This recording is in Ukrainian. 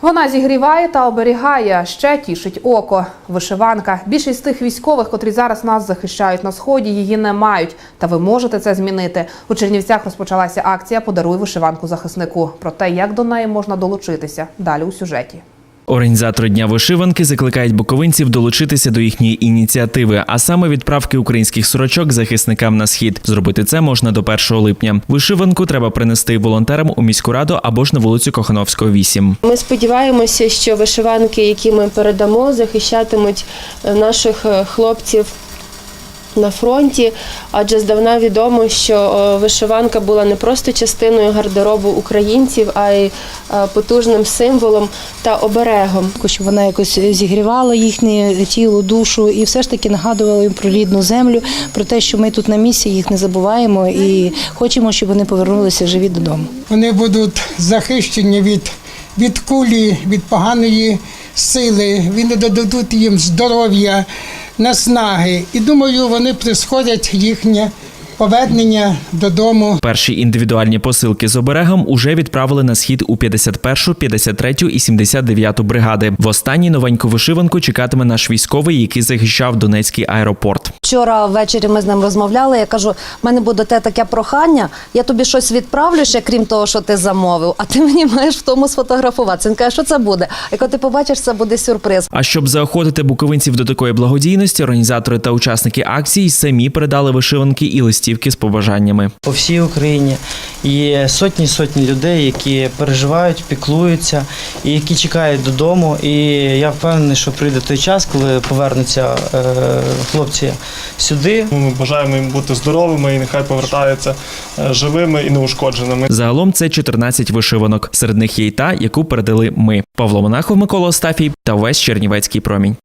Вона зігріває та оберігає, а ще тішить око. Вишиванка. Більшість тих військових, котрі зараз нас захищають на сході, її не мають. Та ви можете це змінити. У Чернівцях розпочалася акція Подаруй вишиванку захиснику. Про те, як до неї можна долучитися, далі у сюжеті. Організатори дня вишиванки закликають буковинців долучитися до їхньої ініціативи, а саме відправки українських сорочок захисникам на схід. Зробити це можна до 1 липня. Вишиванку треба принести волонтерам у міську раду або ж на вулицю Кохановського, 8. Ми сподіваємося, що вишиванки, які ми передамо, захищатимуть е, наших е, хлопців на фронті, адже здавна відомо, що е, вишиванка була не просто частиною гардеробу українців, а й е, потужним символом та оберегом. щоб вона якось зігрівала їхнє тіло, душу і все ж таки нагадувала їм про рідну землю, про те, що ми тут на місці їх не забуваємо і хочемо, щоб вони повернулися живі додому. Вони будуть захищені від, від кулі, від поганої сили. Вони додадуть їм здоров'я, наснаги. І думаю, вони прискорять їхнє повернення додому. Перші індивідуальні посилки з оберегом уже відправили на схід у 51, 53 і 79 бригади. В останній новеньку вишиванку чекатиме наш військовий, який захищав Донецький аеропорт. Вчора ввечері ми з ним розмовляли. Я кажу: в мене буде те таке прохання. Я тобі щось відправлю ще, крім того, що ти замовив, а ти мені маєш в тому сфотографуватися. Він каже, що це буде? А коли ти побачиш, це буде сюрприз. А щоб заохотити буковинців до такої благодійності, організатори та учасники акції самі передали вишиванки і листівки з побажаннями. по всій Україні. Є сотні сотні людей, які переживають, піклуються і які чекають додому. І я впевнений, що прийде той час, коли повернуться е, хлопці сюди. Ми бажаємо їм бути здоровими і нехай повертаються е, живими і неушкодженими. Загалом це 14 вишиванок. Серед них є й та, яку передали ми. Павло Монахов, Микола Остафій та весь Чернівецький промінь.